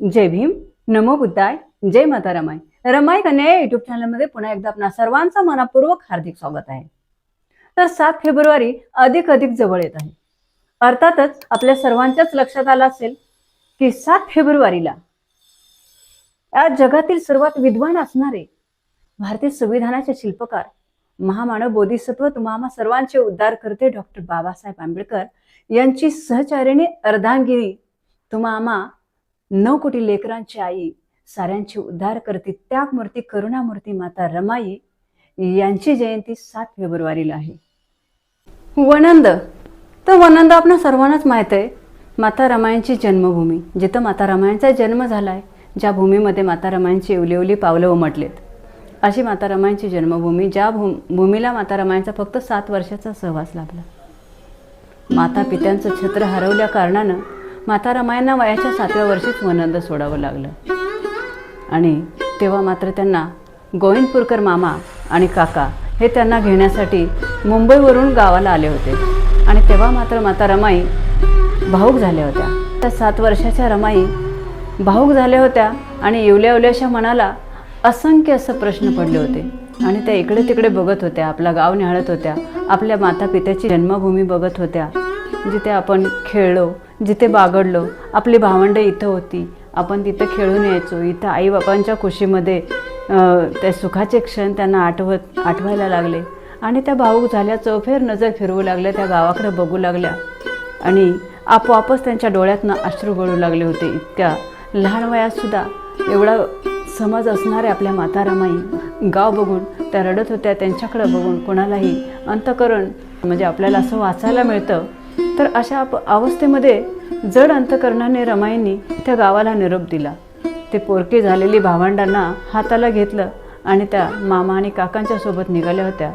जय भीम. नमो बुद्धाय. जय माता रमाई रमाय कन्या या युट्यूब चॅनलमध्ये पुन्हा एकदा आपणा सर्वांचं मनापूर्वक हार्दिक स्वागत आहे. तर सात फेब्रुवारी अधिक अधिक जवळ येत आहे. अर्थातच आपल्या सर्वांच्याच लक्षात आलं असेल की सात फेब्रुवारीला या जगातील सर्वात विद्वान असणारे भारतीय संविधानाचे शिल्पकार महामानव बोधिसत्व तुम्हा सर्वांचे उद्धार करते डॉक्टर बाबासाहेब आंबेडकर यांची सहचारिणी अर्धांगिनी तुम्हा नऊ कोटी लेकरांची आई साऱ्यांची उद्धार करती. त्यागमूर्ती करुणामूर्ती माता रमाई यांची जयंती सात फेब्रुवारीला आहे. वनंद. तर वनंद आपणा सर्वांनाच माहीत आहे माता रमायांची जन्मभूमी. जिथं माता रमायांचा जन्म झाला आहे ज्या भूमीमध्ये माता रमायांची उली पावलं उमटलेत. अशी माता रमायांची जन्मभूमी ज्या भू भूमीला माता रमायांचा फक्त सात वर्षाचा सहवास लाभला माता पित्यांचं छत्र हरवल्या कारणानं माता रमायांना वयाच्या सातव्या वर्षीच वनंद सोडावं लागलं. आणि तेव्हा मात्र त्यांना गोविंदपूरकर मामा आणि काका हे त्यांना घेण्यासाठी मुंबईवरून गावाला आले होते. आणि तेव्हा मात्र माता रमाई भाऊक झाल्या होत्या. त्या सात वर्षाच्या रमाई भाऊक झाल्या होत्या आणि येवल्या येवल्याशा मनाला असंख्य असं प्रश्न पडले होते. आणि त्या इकडे तिकडे बघत होत्या आपला गाव निहाळत होत्या आपल्या माता पित्याची जन्मभूमी बघत होत्या. जिथे आपण खेळलो जिथे बागडलो आपली भावंडं इथं होती. आपण तिथं खेळून यायचो. इथं आईबापांच्या खुशीमध्ये त्या सुखाचे क्षण त्यांना आठवत आठवायला लागले. आणि त्या भाऊक झाल्या चौफेर नजर फिरवू लागल्या त्या गावाकडे बघू लागल्या. आणि आपोआपच त्यांच्या डोळ्यातनं अश्रू गळू लागले होते. इतक्या लहान वयातसुद्धा एवढा समज असणाऱ्या आपल्या मातारामाई गाव बघून त्या रडत होत्या त्यांच्याकडं बघून कोणालाही अंतकरण म्हणजे आपल्याला असं वाचायला मिळतं तर अशा अवस्थेमध्ये जड अंतकरणाने रमाईंनी त्या गावाला निरोप दिला. ते पोरके झालेली भावंडांना हाताला घेतलं आणि त्या मामा आणि काकांच्या सोबत निघाल्या होत्या.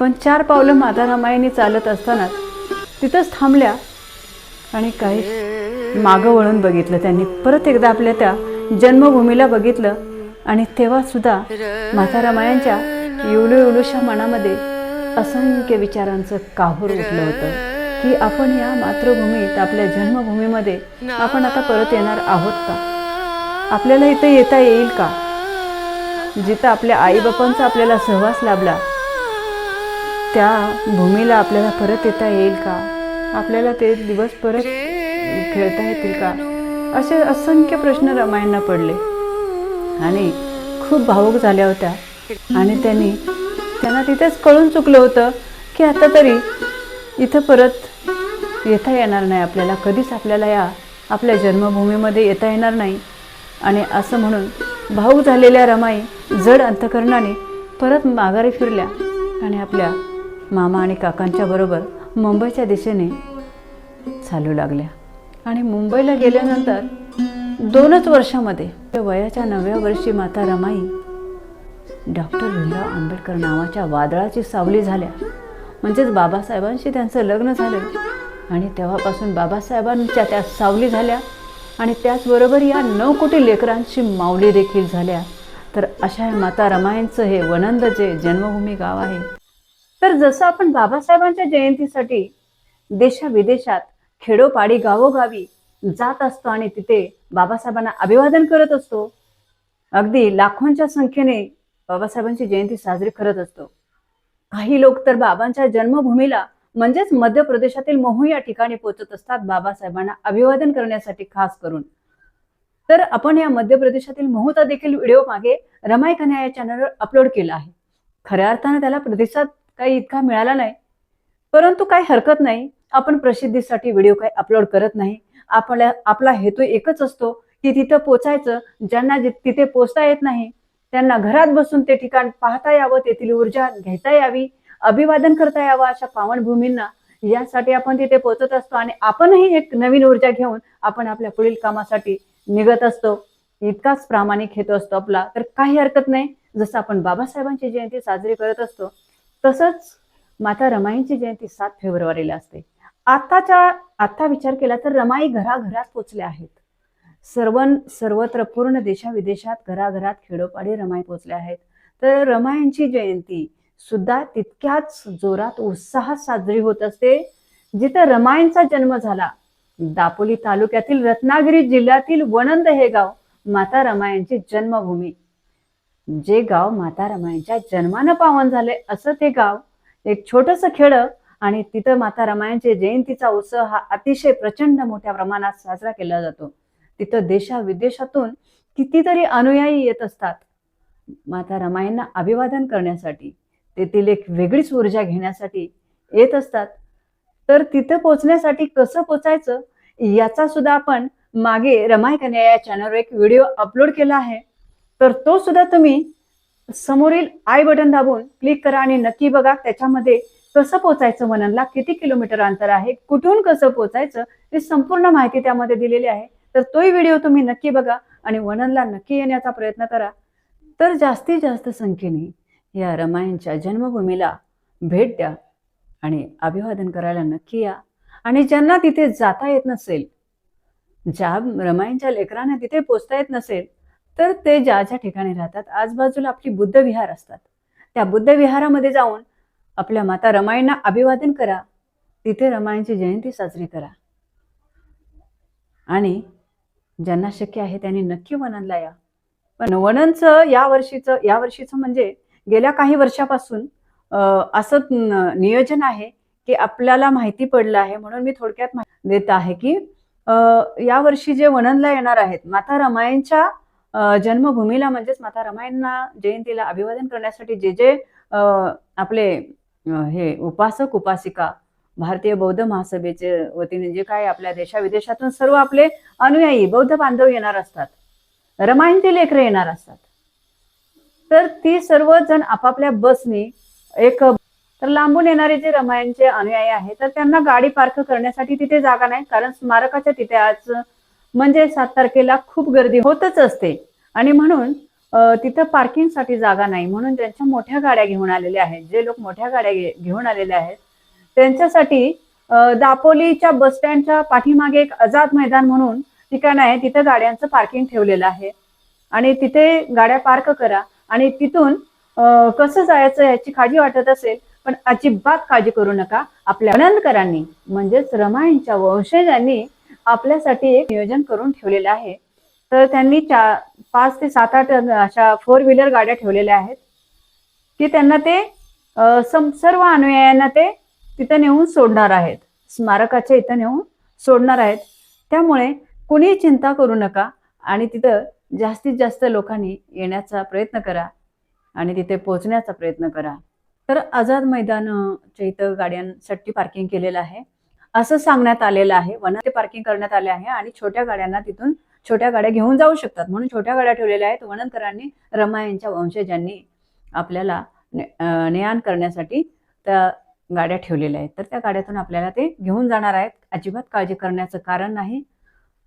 पण चार पावलं माता रमाईंनी चालत असतानाच तिथंच थांबल्या आणि काही मागं वळून बघितलं त्यांनी. परत एकदा आपल्या त्या जन्मभूमीला बघितलं आणि तेव्हा सुद्धा माता रमायांच्या युलू युलूशा मनामध्ये असंख्य विचारांचं काहूर उठलं होतं. की आपण या मातृभूमीत आपल्या जन्मभूमीमध्ये आपण आता परत येणार आहोत का? आपल्याला इथं येता येईल का? जिथं आपल्या आईबापांचा आपल्याला सहवास लाभला त्या भूमीला आपल्याला परत येता येईल का? आपल्याला ते दिवस परत खेळता येतील का? असे असंख्य प्रश्न रमायणना पडले. आणि खूप भावूक झाल्या होत्या. आणि त्यांनी त्यांना तिथेच कळून चुकलं होतं की आता तरी इथं परत येता येणार नाही आपल्याला कधीच आपल्याला या आपल्या जन्मभूमीमध्ये येता येणार नाही. आणि असं म्हणून भाऊक झालेल्या रमाई जड अंतकरणाने परत माघारी फिरल्या आणि आपल्या मामा आणि काकांच्या बरोबर मुंबईच्या दिशेने चालू लागल्या. आणि मुंबईला गेल्यानंतर दोनच वर्षामध्ये त्या वयाच्या नवव्या वर्षी माता रमाई डॉक्टर भीमराव आंबेडकर नावाच्या वादळाची सावली झाल्या. म्हणजेच बाबासाहेबांशी त्यांचं लग्न झालं. आणि तेव्हापासून बाबासाहेबांच्या त्या सावली झाल्या आणि त्याचबरोबर या नऊ कोटी लेकरांची माऊली देखील झाल्या. तर अशा या माता रमायांचं हे वनंद जे जन्मभूमी गाव आहे. तर जसं आपण बाबासाहेबांच्या जयंतीसाठी देशाविदेशात खेडोपाडी गावोगावी जात असतो आणि तिथे बाबासाहेबांना अभिवादन करत असतो अगदी लाखोंच्या संख्येने बाबासाहेबांची जयंती साजरी करत असतो. काही लोक तर बाबांच्या जन्मभूमीला म्हणजेच मध्य प्रदेशातील महू या ठिकाणी पोहोचत असतात बाबासाहेबांना अभिवादन करण्यासाठी खास करून. तर आपण या मध्य प्रदेशातील महूचा देखील व्हिडिओ मागे रमाई कन्या या चॅनलवर अपलोड केला आहे. खऱ्या अर्थानं त्याला प्रदेशात काही इतका मिळाला नाही परंतु काही हरकत नाही. आपण प्रसिद्धीसाठी व्हिडिओ काही अपलोड करत नाही. आपल्या आपला हेतू एकच असतो की तिथं पोचायचं ज्यांना तिथे पोचता येत नाही. त्यांना घरात बसून ते ठिकाण पाहता यावं तेथील ऊर्जा घेता यावी. अभिवादन करता यावं अशा पावनभूमींना. यासाठी आपण तिथे पोहोचत असतो आणि आपणही एक नवीन ऊर्जा घेऊन आपण आपल्या पुढील कामासाठी निघत असतो. इतकाच प्रामाणिक हेतू असतो आपला. तर काही हरकत नाही. जसं आपण बाबासाहेबांची जयंती साजरी करत असतो तसंच माता रमाईंची जयंती सात फेब्रुवारीला असते. आताच्या आता विचार केला तर रमाई घराघरात पोचल्या आहेत. सर्व सर्वत्र पूर्ण देशाविदेशात घराघरात खेडोपाडी रमाई पोचल्या आहेत. तर रमाईंची जयंती सुद्धा तितक्याच जोरात उत्साहात साजरी होत असते जिथे रमायणचा जन्म झाला. दापोली तालुक्यातील रत्नागिरी जिल्ह्यातील वनंद हे गाव माता रमायांची जन्मभूमी. जे गाव माता रमायांच्या जन्मानं पावन झाले असं ते गाव एक छोटस खेळ आणि तिथं माता रमायांचे जयंतीचा उत्सव हा अतिशय प्रचंड मोठ्या प्रमाणात साजरा केला जातो. तिथं देशा विदेशातून कितीतरी अनुयायी येत असतात. माता रमाईंना अभिवादन करण्यासाठी. तेथील एक वेगळीच ऊर्जा घेण्यासाठी येत असतात. तर तिथं पोचण्यासाठी कसं पोचायचं याचा सुद्धा आपण मागे रमाय कन्या या चॅनलवर एक व्हिडिओ अपलोड केला आहे. तर तो सुद्धा तुम्ही समोरील आय बटन दाबून क्लिक करा आणि नक्की बघा त्याच्यामध्ये कसं पोचायचं वननला किती किलोमीटर अंतर आहे कुठून कसं पोचायचं ही संपूर्ण माहिती त्यामध्ये दिलेली आहे. तर तोही व्हिडिओ तुम्ही नक्की बघा आणि वननला नक्की येण्याचा प्रयत्न करा. तर जास्तीत जास्त संख्येने या रमायणच्या जन्मभूमीला भेट द्या आणि अभिवादन करायला नक्की या. आणि ज्यांना तिथे जाता येत नसेल ज्या रमायणच्या लेकरांना तिथे पोचता येत नसेल तर ते ज्या ज्या ठिकाणी राहतात आजूबाजूला आपली बुद्ध विहार असतात. त्या बुद्ध विहारामध्ये जाऊन आपल्या माता रमाईंना अभिवादन करा. तिथे रमायांची जयंती साजरी करा. आणि ज्यांना शक्य आहे त्यांनी नक्की वननला या. पण वननचं या वर्षीचं या वर्षीचं म्हणजे गेल्या काही वर्षापासून असं नियोजन आहे की आपल्याला माहिती पडलं आहे म्हणून मी थोडक्यात देत आहे की अं, या वर्षी जे वणनला येणार आहेत माता रमायणच्या जन्मभूमीला म्हणजेच माता रमायणना जयंतीला अभिवादन करण्यासाठी जे जे आपले हे उपासक उपासिका भारतीय बौद्ध महासभेचे वतीने जे काय आपल्या देशाविदेशातून सर्व आपले अनुयायी बौद्ध बांधव येणार असतात. रमायणची लेकरं येणार असतात. तर ती सर्वजण आपापल्या बसनी एक तर लांबून येणारे जे रमायणचे अनुयायी आहेत तर त्यांना गाडी पार्क करण्यासाठी तिथे जागा नाही कारण स्मारकाच्या तिथे आज म्हणजे सात तारखेला खूप गर्दी होतच असते. आणि म्हणून तिथं पार्किंगसाठी जागा नाही म्हणून ज्यांच्या मोठ्या गाड्या घेऊन आलेल्या आहेत जे लोक मोठ्या गाड्या घेऊन आलेले आहेत त्यांच्यासाठी दापोलीच्या बस स्टँडच्या पाठीमागे एक आझाद मैदान म्हणून ठिकाण आहे तिथं गाड्यांचं पार्किंग ठेवलेलं आहे. आणि तिथे गाड्या पार्क करा आणि तिथून कसं जायचं याची काळजी वाटत असेल पण अजिबात काळजी करू नका. आपल्या आनंदकरांनी म्हणजेच रमायणच्या वंशजांनी आपल्यासाठी एक नियोजन करून ठेवलेलं आहे. तर त्यांनी चार पाच ते सात आठ अशा फोर व्हीलर गाड्या ठेवलेल्या आहेत. की त्यांना ते सम- सर्व अनुयायांना ते तिथं नेऊन सोडणार आहेत. स्मारकाच्या इथं नेऊन सोडणार आहेत. त्यामुळे कुणी चिंता करू नका आणि तिथं जास्तीत जास्त लोकांनी येण्याचा प्रयत्न करा आणि तिथे पोहोचण्याचा प्रयत्न करा. तर आझाद मैदानच्या इथं गाड्यांसाठी पार्किंग केलेलं आहे. असं सांगण्यात आलेलं आहे. वनात ते पार्किंग करण्यात आले आहे आणि छोट्या गाड्यांना तिथून छोट्या गाड्या घेऊन जाऊ शकतात. म्हणून छोट्या गाड्या ठेवलेल्या आहेत. वननकरांनी रमायांच्या वंशजांनी आपल्याला ने- आण करण्यासाठी त्या गाड्या ठेवलेल्या आहेत. तर त्या गाड्यातून आपल्याला ते घेऊन जाणार आहेत. अजिबात काळजी करण्याचं कारण नाही.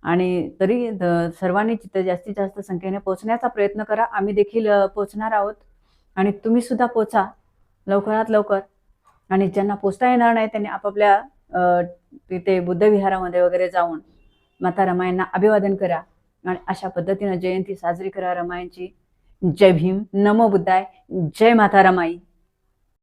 आणि तरी द- सर्वांनी तिथं जास्तीत जास्त संख्येने पोहोचण्याचा प्रयत्न करा. आम्ही देखील पोचणार पोहोचणार आहोत. आणि तुम्ही सुद्धा पोचा लवकरात लवकर. आणि ज्यांना पोचता येणार नाही त्यांनी आपापल्या तिथे बुद्धविहारामध्ये वगैरे जाऊन माता रमायांना अभिवादन करा. आणि अशा पद्धतीनं जयंती साजरी करा रमायांची जय भीम. नमो बुद्धाय. जय माता रमाई.